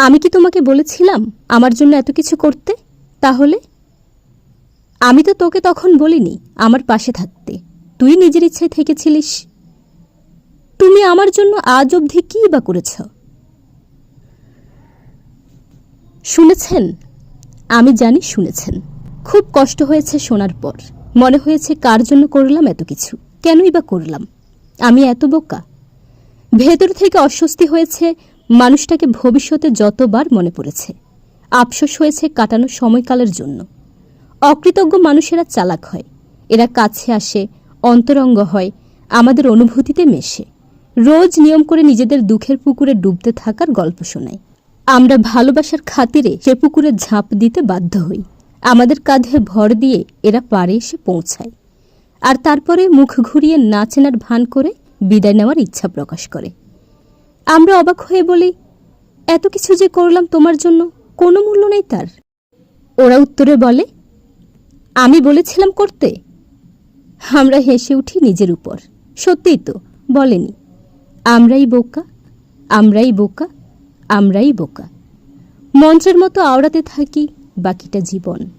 আমি কি তোমাকে বলেছিলাম আমার জন্য এত কিছু করতে? তাহলে? আমি তো তোকে তখন বলিনি আমার পাশে থাকতে। তুই নিজের ইচ্ছায় থেকেছিলিস। তুমি আমার জন্য আজ অবধি কী বা করেছ? শুনেছেন? আমি জানি শুনেছেন। খুব কষ্ট হয়েছে শোনার পর। মনে হয়েছে কার জন্য করলাম এত কিছু? কেনই বা করলাম? আমি এত বোকা। ভেতর থেকে অস্বস্তি হয়েছে মানুষটাকে ভবিষ্যতে যতবার মনে পড়েছে। আফসোস হয়েছে কাটানো সময়কালের জন্য। অকৃতজ্ঞ মানুষেরা চালাক হয়। এরা কাছে আসে, অন্তরঙ্গ হয়, আমাদের অনুভূতিতে মেশে। রোজ নিয়ম করে নিজেদের দুঃখের পুকুরে ডুবতে থাকার গল্প শোনায়। আমরা ভালোবাসার খাতিরে সে পুকুরে ঝাঁপ দিতে বাধ্য হই। আমাদের কাঁধে ভর দিয়ে এরা পারে এসে পৌঁছায়। আর তারপরে মুখ ঘুরিয়ে না চেনার ভান করে বিদায় নেওয়ার ইচ্ছা প্রকাশ করে। আমরা অবাক হয়ে বলি, এত কিছু যে করলাম তোমার জন্য কোনো মূল্য নেই তার। ওরা উত্তরে বলে, আমি বলেছিলাম করতে। আমরা হেসে উঠি নিজের উপর। সত্যিই তো, বলেনি, আমরাই বোকা আমরাই বোকা আমরাই বোকা। মঞ্চের মতো আওড়াতে থাকি বাকিটা জীবন।